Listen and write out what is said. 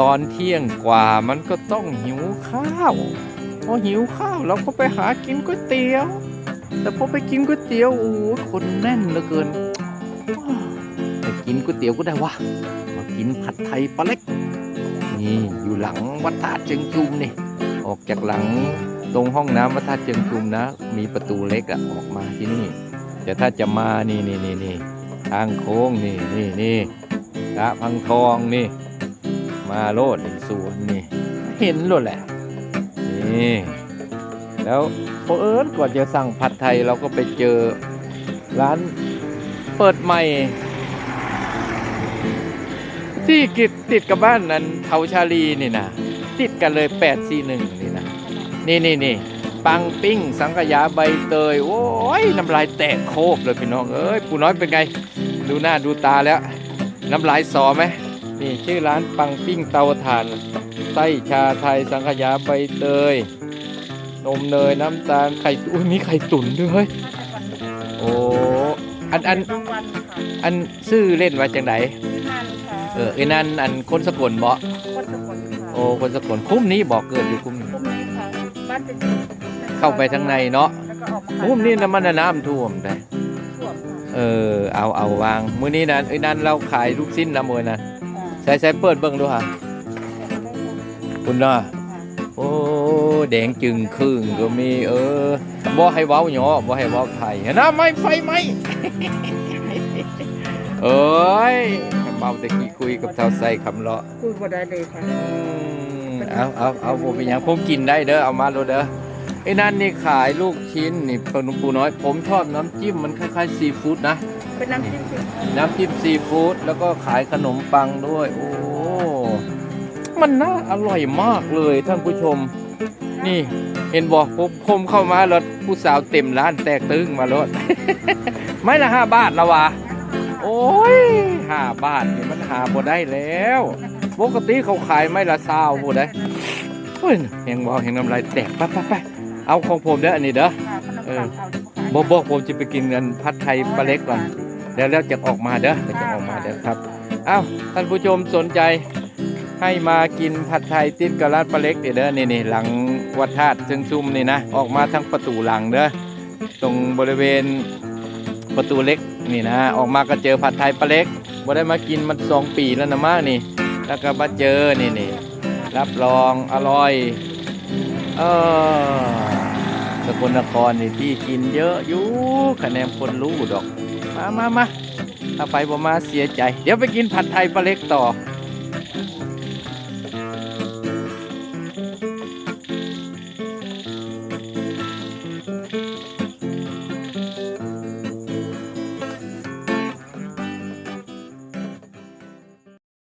ตอนเที่ยงกว่ามันก็ต้องหิวข้าวพอหิวข้าวเราก็ไปหากินก๋วยเตี๋ยว แต่พอไปกินก๋วยเตี๋ยวโอ้โหคนแน่นเหลือเกินไปกินก๋วยเตี๋ยวก็ได้วะมากินผัดไทยปลาเล็ก นี่อยู่หลังวัดท่าเชิงจุมนี่ ออกจากหลังตรงห้องน้ำวัดท่าเชิงจุมนะ มีประตูเล็กอะออกมาที่นี่ แต่ถ้าจะมานี่นี่นี่นี่ทางโค้งนี่นี่นี่พระพังทองนี่ มาโลดสวนนี่ เห็นโลดแหละ นี่ แล้วพอเอิญก่อนจะสั่งผัดไทยเราก็ไปเจอร้านเปิดใหม่ ที่กิดติดกับบ้านนั้นเทาชาลีนี่นะติดกันเลย8 4 1นี่นะนี่นี่นี่ปังปิ้ง สังขยาใบเตย โอ้ยน้ำลายแตกโคบเลยพี่น้อง เอ้ย ปูน้อยเป็นไง ดูหน้าดูตาแล้ว น้ำลายสอไหม นี่ชื่อร้านปังปิ้งเตาถ่านไส้ชาไทยสังขยาใบเตยนมเนยน้ำตาลไข่อุ้ยมีไข่ตุ๋นด้วยเฮ้ยโอ้อันอันบางวันค่ะอันซื้อเล่นว่าจังไดที่นั่นค่ะเออไอ้นั่นอันคนสกลบ่คนสกลค่ะโอ้คนสกลคุ้มนี้บอกเกิดอยู่คุ้มนี้คุ้มนี้ค่ะบ้านเป็นเข้าไปทางในเนาะแล้วก็ออกมาคุ้มนี้นะมันน่ะน้ำท่วมแต่ท่วมค่ะเออเอาเอาวางมื้อนี้นะไอ้นั่นเราขายลูกชิ้นนะมื้อนะอ่า ใส่ใส่เปิดเบิ่งดูค่ะคุณเนาะโอ้แดงจึงครึ่งก็มีเออบ่ให้เว้าหยอบ่ให้เว้าไทยนะไม่ไฟไหมเอ้ยเมาตะกี้คุยกับเท่าใส่คำเลาะพูดบ่ได้เลยค่ะอืมเอาเอาเอาผมเป็นหยังผมกินได้เด้อเอามาโลดเด้อ ไอ้นั่นนี่ขายลูกชิ้นนี่ปลาหนุ่มปูน้อย ผมชอบน้ำจิ้มมันคล้ายๆซีฟู้ดนะ เป็นน้ำจิ้มซีฟู้ดน้ำจิ้มซีฟู้ดแล้วก็ขายขนมปังด้วย โอ้ มันน่าอร่อยมากเลยท่านผู้ชม นี่เห็นบอกผมผมเข้ามาแล้วผู้สาวเต็มร้านแตกตึ้งมาแล้วไม่ละห้าบาทละวะโอ้ยห้าบาทนี่มันหาบ่ได้แล้วปกติเขาขายไม่ละซาวบ่ได้เฮ้ยเห็นบอกเห็นน้ำลายแตกไปไปไป เอาของผมเด้ออันนี้เด้อ ค่ะขนมเอปัองเอาที่ขายบอกบอกผมจะไปกินกันผัดไทยปลาเล็กก่อนเดี๋ยวแล้วจะออกมาเด้อเดี๋ยวจะออกมาเด้อครับเอ้าท่านผู้ชมสนใจให้มากินผัดไทยติดกับร้านปลาเล็กเดี๋ยวเด้อนี่นี่หลังวัดธาตุเชิงชุมนี่นะออกมาทางประตูหลังเด้อตรงบริเวณประตูเล็กนี่นะออกมาก็เจอผัดไทยปลาเล็กบ่ได้มากินมันสองปีแล้วนะมานี่ แล้วก็มาเจอนี่นี่รับรองอร่อยเออส กลนครนี่ที่กินเยอะอยู่คะแนนคนรู้ดอก มามามาถ้าไปบ่มาเสียใจ เดี๋ยวไปกินผัดไทยปลาเล็กต่อ